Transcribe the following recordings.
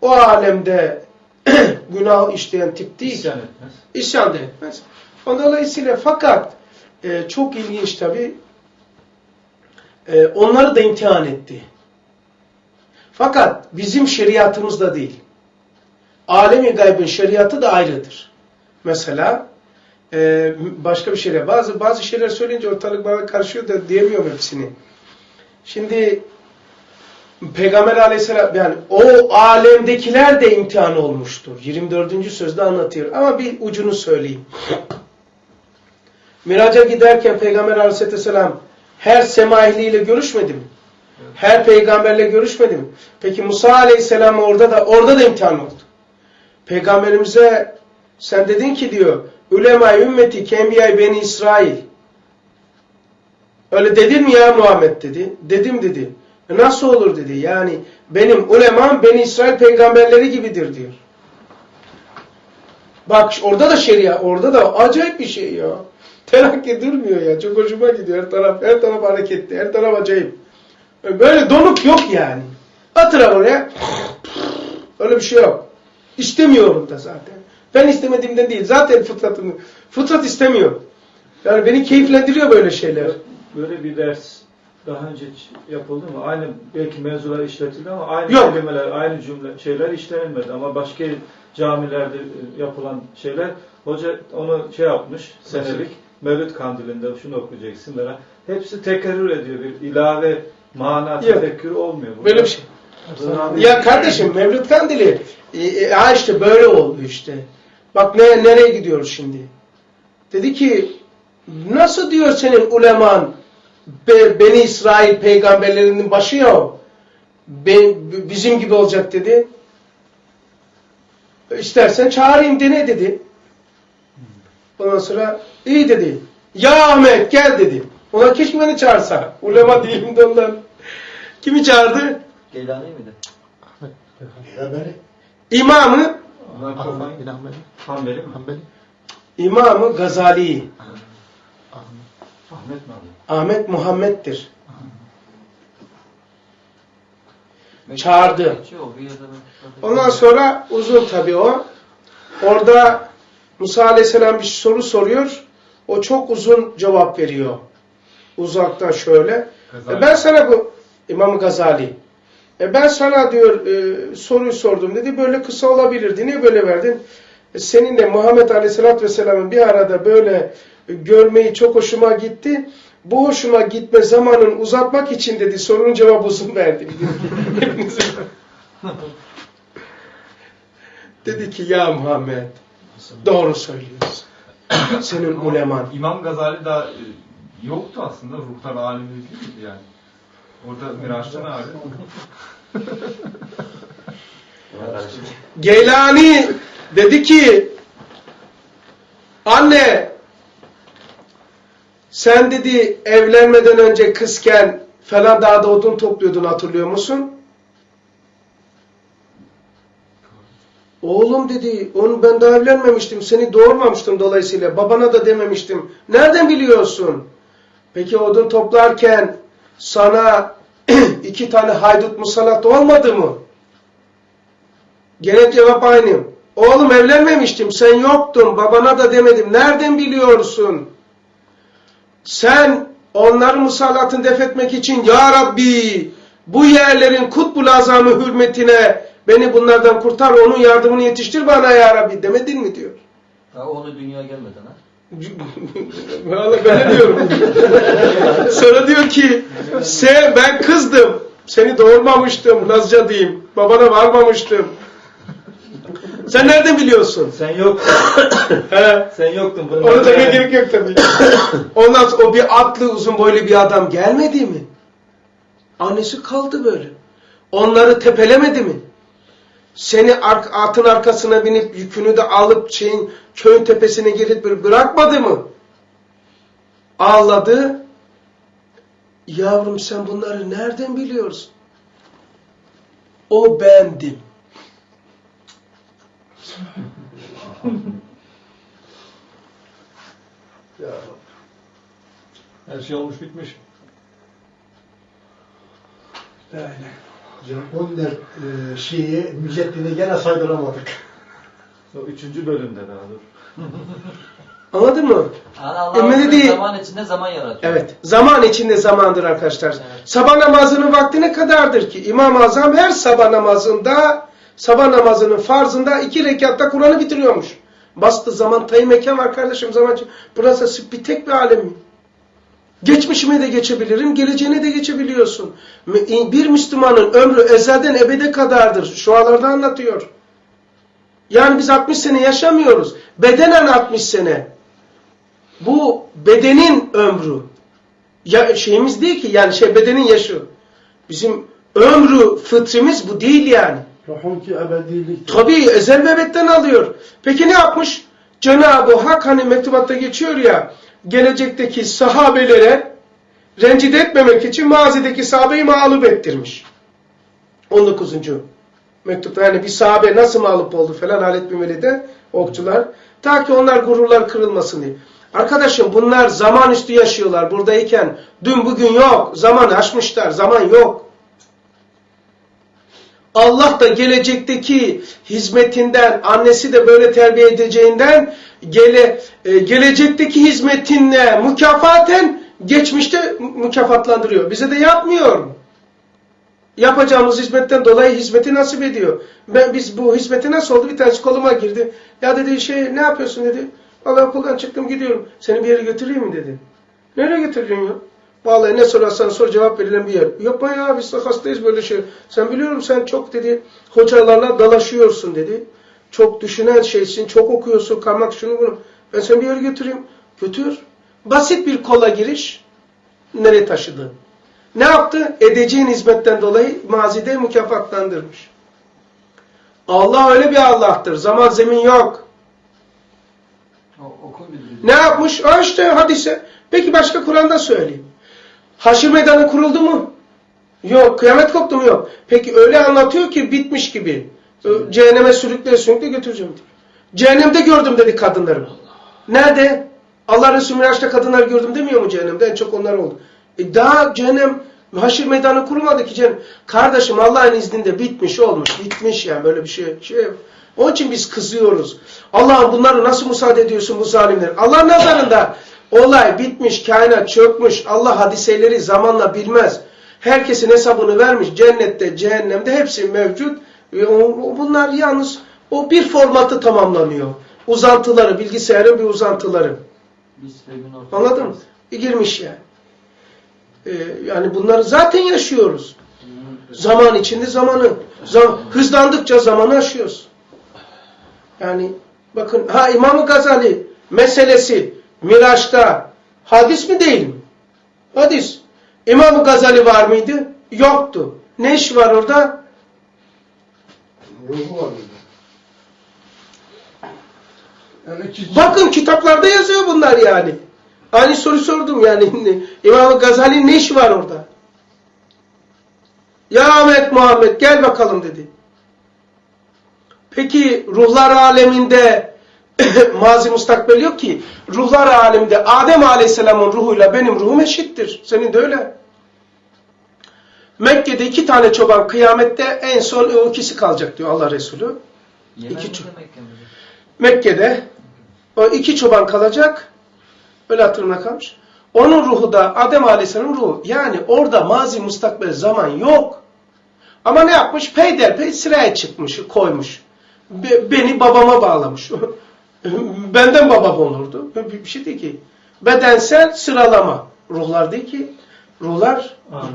O alemde günah işleyen tip değil. İsyan etmez. İsyan da etmez. Dolayısıyla fakat e, çok ilginç tabi e, onları da imtihan etti. Fakat bizim şeriatımızda değil. Alemi gaybın şeriatı da ayrıdır. Mesela e, başka bir şeyler. Bazı bazı şeyler söyleyince ortalık bana karışıyor da diyemiyorum hepsini. Şimdi Peygamber aleyhisselam yani o alemdekiler de imtihan olmuştur. 24. sözde anlatıyor. Ama bir ucunu söyleyeyim. Miraca giderken Peygamber aleyhisselam her sema ehliyle görüşmedi mi? Her peygamberle görüşmedi mi? Peki Musa aleyhisselam orada da orada da imtihan oldu. Peygamberimize sen dedin ki diyor ulema ümmeti kembiyay beni İsrail. Öyle dedin mi ya Muhammed dedi. Dedim dedi. Nasıl olur dedi. Yani benim ulemam Beni İsrail peygamberleri gibidir diyor. Bak orada da şeria, orada da acayip bir şey ya. Terakki durmuyor ya. Çok hoşuma gidiyor. Her taraf, her taraf hareketli, her taraf acayip. Böyle donuk yok yani. Atıra oraya. Öyle bir şey yok. İstemiyorum da zaten. Ben istemediğimden değil. Zaten fıtratım, fıtrat istemiyor. Yani beni keyiflendiriyor böyle şeyler. Böyle bir ders daha önce yapıldı mı? Aynı belki mevzular işletildi ama aynı Yok. kelimeler, aynı cümle şeyler işlenilmedi ama başka camilerde e, yapılan şeyler hoca onu şey yapmış senelik Mevlüt kandilinde şunu okuyacaksın falan. Hepsi tekerrür ediyor. Bir ilave mana tefekkür olmuyor. Burada- Böyle bir şey. Ya kardeşim Mevlüt Kandili e, e, ha işte böyle oldu işte. Bak ne, nereye gidiyoruz şimdi? Dedi ki nasıl diyor senin uleman Be- Beni İsrail peygamberlerinin başı ya o. Be- bizim gibi olacak dedi. İstersen çağırayım dene dedi. Ondan sonra iyi dedi. Ya Ahmet gel dedi. Ona keşke beni çağırsa. Ulema değilim de ondan. Kimi çağırdı? Geylani miydi? İmamı Hanbeli. Hanbeli mi? Hanbeli. İmamı Gazali Ahmet. Ahmet mi abi? Ahmet Muhammed'dir. Çağırdı. Ondan sonra uzun tabii o. Orada Musa Aleyhisselam bir soru soruyor. O çok uzun cevap veriyor. Uzaktan şöyle. E ben sana bu İmam Gazali. E ben sana diyor e, soruyu sordum dedi. Böyle kısa olabilirdi. Niye böyle verdin? E, senin de Muhammed Aleyhisselatü Vesselam'ın bir arada böyle görmeyi çok hoşuma gitti. Bu hoşuma gitme zamanını uzatmak için dedi sorunun cevabı uzun verdim. Dedi ki ya Muhammed doğru söylüyorsun. Senin uleman. İmam Gazali daha e, yoktu aslında ruhtan alimi değil miydi yani? Orada Miraç'ta ne abi? Geylani dedi ki anne sen dedi evlenmeden önce kızken falan dağda odun topluyordun hatırlıyor musun? Oğlum dedi onu ben daha evlenmemiştim seni doğurmamıştım dolayısıyla babana da dememiştim. Nereden biliyorsun? Peki odun toplarken sana iki tane haydut musallat olmadı mı? Gene cevap aynı. Oğlum evlenmemiştim, sen yoktun, babana da demedim. Nereden biliyorsun? Sen onların musallatını def etmek için Ya Rabbi bu yerlerin kutbul azamı hürmetine beni bunlardan kurtar, onun yardımını yetiştir bana Ya Rabbi demedin mi diyor. Ha, oğlu dünya gelmeden ha. Vallahi ben diyorum? Sonra diyor ki sen, ben kızdım. Seni doğurmamıştım Lazca diyeyim. Babana varmamıştım. Sen nereden biliyorsun? Sen yok. He. Sen yoktun. Bunu Onu demeye gerek yok tabii. Ondan sonra o bir atlı uzun boylu bir adam gelmedi mi? Annesi kaldı böyle. Onları tepelemedi mi? Seni atın arkasına binip yükünü de alıp şeyin köyün tepesine gelip bırakmadı mı? Ağladı. Yavrum sen bunları nereden biliyorsun? O bendim. ya Her şey olmuş bitmiş. La ilahe. Japoniler e, şeyi, Müceddin'i gene saydıramadık. O üçüncü bölümde daha dur. Anladın mı? Yani Allah değil. zaman içinde zaman yaratıyor. Evet. Zaman içinde zamandır arkadaşlar. Evet. Sabah namazının vakti ne kadardır ki? İmam-ı Azam her sabah namazında, sabah namazının farzında iki rekatta Kur'an'ı bitiriyormuş. Bastı zaman tayı mekan var kardeşim zaman. Burası bir tek bir alem mi? Geçmişime de geçebilirim, geleceğine de geçebiliyorsun. Bir Müslümanın ömrü ezelden ebede kadardır. Şualarda anlatıyor. Yani biz 60 sene yaşamıyoruz. Bedenen 60 sene. Bu bedenin ömrü. Ya şeyimiz değil ki yani şey bedenin yaşı. Bizim ömrü fıtrimiz bu değil yani. Tabii ezel ve alıyor. Peki ne yapmış? Cenab-ı Hak hani mektubatta geçiyor ya gelecekteki sahabelere rencide etmemek için mazideki sahabeyi mağlup ettirmiş. 19. mektupta yani bir sahabe nasıl mağlup oldu falan Halet bin Velid'e okçular. Ta ki onlar gururlar kırılmasın diye. Arkadaşım bunlar zaman üstü yaşıyorlar buradayken. Dün bugün yok. Zaman aşmışlar. Zaman yok. Allah da gelecekteki hizmetinden, annesi de böyle terbiye edeceğinden gele, e, gelecekteki hizmetinle mükafaten geçmişte mü- mükafatlandırıyor. Bize de yapmıyor. Yapacağımız hizmetten dolayı hizmeti nasip ediyor. Ben biz bu hizmeti nasıl oldu? Bir tanesi koluma girdi. Ya dedi şey ne yapıyorsun dedi. Vallahi okuldan çıktım gidiyorum. Seni bir yere götüreyim mi dedi. Nereye götüreyim ya? Vallahi ne sorarsan sor cevap verilen bir yer. Yapma ya biz de hastayız böyle şey. Sen biliyorum sen çok dedi hocalarla dalaşıyorsun dedi. Çok düşünen şeysin, çok okuyorsun, kalmak şunu bunu. Ben seni bir yere götüreyim. Götür. Basit bir kola giriş. Nereye taşıdı? Ne yaptı? Edeceğin hizmetten dolayı mazide mükafatlandırmış. Allah öyle bir Allah'tır. Zaman zemin yok. O, Ne yapmış? Aa işte hadise. Peki başka Kur'an'da söyleyeyim. Haşr meydanı kuruldu mu? Yok. Kıyamet koptu mu? Yok. Peki öyle anlatıyor ki bitmiş gibi. Cehenneme sürükle sürükle götüreceğim diyor. Cehennemde gördüm dedi kadınları. Nerede? Allah Resulü Miraç'ta kadınlar gördüm demiyor mu cehennemde? En çok onlar oldu. E daha cehennem haşir meydanı kurulmadı ki cehennem. Kardeşim Allah'ın izniyle bitmiş olmuş. Bitmiş yani böyle bir şey. şey. Onun için biz kızıyoruz. Allah'ım bunları nasıl müsaade ediyorsun bu zalimler? Allah nazarında olay bitmiş, kainat çökmüş. Allah hadiseleri zamanla bilmez. Herkesin hesabını vermiş. Cennette, cehennemde hepsi mevcut. Bunlar yalnız o bir formatı tamamlanıyor. Uzantıları, bilgisayarın bir uzantıları. Anladın mı? Girmiş yani. Ee, yani bunları zaten yaşıyoruz. Zaman içinde zamanı. Zam- hızlandıkça zamanı aşıyoruz. Yani bakın ha İmam-ı Gazali meselesi Miraç'ta hadis mi değil mi? Hadis. İmam-ı Gazali var mıydı? Yoktu. Ne iş var orada? Ruhu var. Yani Bakın kitaplarda yazıyor bunlar yani. Aynı soru sordum yani. İmam-ı Gazali'nin ne işi var orada? Ya Ahmet Muhammed gel bakalım dedi. Peki ruhlar aleminde mazi mustakbel yok ki. Ruhlar aleminde Adem Aleyhisselam'ın ruhuyla benim ruhum eşittir. Senin de öyle. Mekke'de iki tane çoban kıyamette en son o ikisi kalacak diyor Allah Resulü. Yemen İki? Mekke'de o iki çoban kalacak. Öyle hatırımda kalmış. Onun ruhu da Adem Aleyhisselam'ın ruhu. Yani orada mazi mustakbel zaman yok. Ama ne yapmış? Peyderpey sıraya çıkmış, koymuş. Be- beni babama bağlamış. Benden babam olurdu. Bir şey değil ki. Bedensel sıralama. Ruhlar değil ki. Ruhlar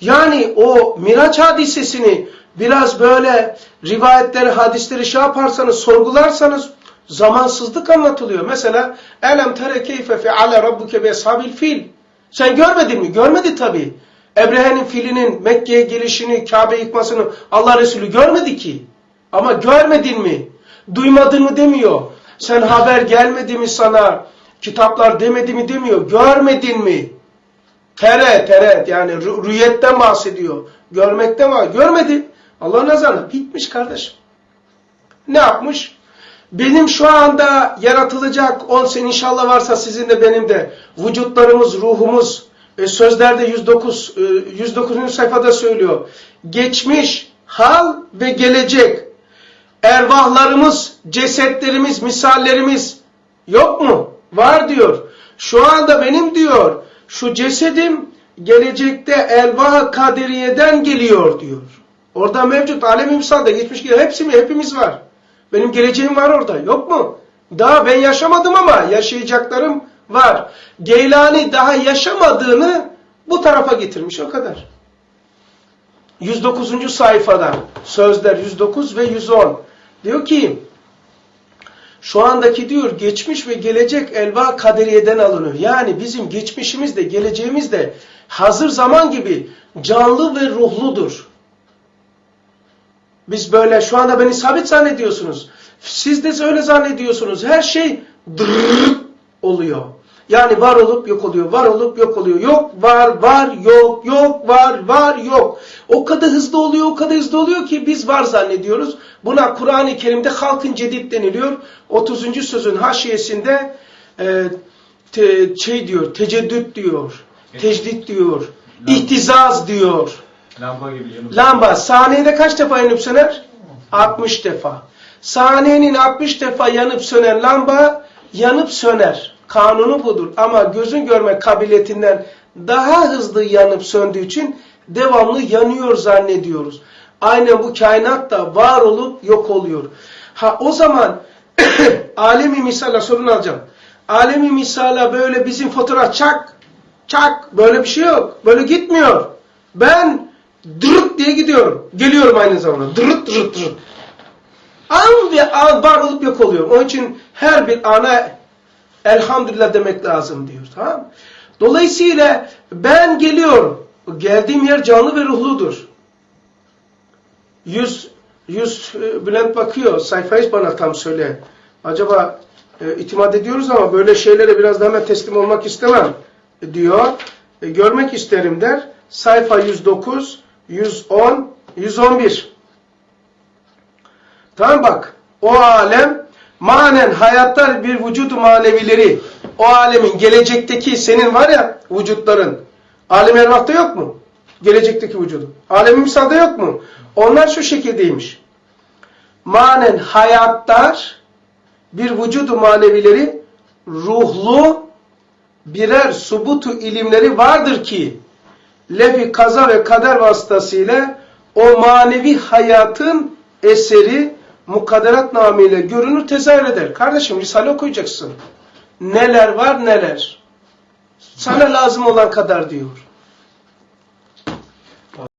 yani o Miraç hadisesini biraz böyle rivayetleri, hadisleri şey yaparsanız, sorgularsanız zamansızlık anlatılıyor. Mesela elem tere keyfe feale rabbuke bi ashabil fil. Sen görmedin mi? Görmedi tabii. Ebrehe'nin filinin Mekke'ye gelişini, Kabe yıkmasını Allah Resulü görmedi ki. Ama görmedin mi? Duymadın mı demiyor. Sen haber gelmedi mi sana? Kitaplar demedi mi demiyor. Görmedin mi? Tere, tere yani rü- rüyetten bahsediyor. Görmekten var. Görmedi. Allah nazarına bitmiş kardeşim. Ne yapmış? Benim şu anda yaratılacak 10 sene inşallah varsa sizin de benim de vücutlarımız, ruhumuz E, sözlerde 109 e, 109. sayfada söylüyor. Geçmiş, hal ve gelecek. Ervahlarımız, cesetlerimiz, misallerimiz yok mu? Var diyor. Şu anda benim diyor. Şu cesedim gelecekte elvah kaderiyeden geliyor diyor. Orada mevcut alem-i misalda geçmiş geliyor. Hepsi mi? Hepimiz var. Benim geleceğim var orada. Yok mu? Daha ben yaşamadım ama yaşayacaklarım var. Geylani daha yaşamadığını bu tarafa getirmiş. O kadar. 109. sayfada sözler 109 ve 110 diyor ki şu andaki diyor geçmiş ve gelecek elva kaderiyeden alınıyor. Yani bizim geçmişimiz de geleceğimiz de hazır zaman gibi canlı ve ruhludur. Biz böyle şu anda beni sabit zannediyorsunuz. Siz de öyle zannediyorsunuz. Her şey oluyor. Yani var olup yok oluyor, var olup yok oluyor. Yok, var, var, yok, yok, var, var, yok. O kadar hızlı oluyor, o kadar hızlı oluyor ki biz var zannediyoruz. Buna Kur'an-ı Kerim'de halkın cedid deniliyor. 30. sözün haşiyesinde e, te, şey diyor, teceddüt diyor, tecdit diyor, ihtizaz diyor. Lamba gibi yanıp. Lamba saniyede kaç defa yanıp söner? 60 defa. Saniyenin 60 defa yanıp sönen lamba yanıp söner. Kanunu budur. Ama gözün görme kabiliyetinden daha hızlı yanıp söndüğü için devamlı yanıyor zannediyoruz. Aynen bu kainat da var olup yok oluyor. Ha o zaman alemi misala sorun alacağım. Alemi misala böyle bizim fotoğraf çak çak böyle bir şey yok. Böyle gitmiyor. Ben dırıt diye gidiyorum. Geliyorum aynı zamanda. Dırıt dırıt dırıt. An ve an var olup yok oluyor. Onun için her bir ana elhamdülillah demek lazım diyor. Tamam? Dolayısıyla ben geliyorum. Geldiğim yer canlı ve ruhludur. Yüz, yüz e, Bülent bakıyor. Sayfayı bana tam söyle. Acaba e, itimat ediyoruz ama böyle şeylere biraz da hemen teslim olmak istemem e, diyor. E, görmek isterim der. Sayfa 109, 110, 111. Tamam bak. O alem manen hayatta bir vücudu manevileri. O alemin gelecekteki senin var ya vücutların. Alem ervahta yok mu? Gelecekteki vücudu. Alem misalda yok mu? Onlar şu şekildeymiş. Manen hayattar bir vücudu manevileri ruhlu birer subutu ilimleri vardır ki lefi kaza ve kader vasıtasıyla o manevi hayatın eseri mukadderat namıyla görünür tezahür eder. Kardeşim Risale okuyacaksın. Neler var neler. Sana lazım olan kadar diyor.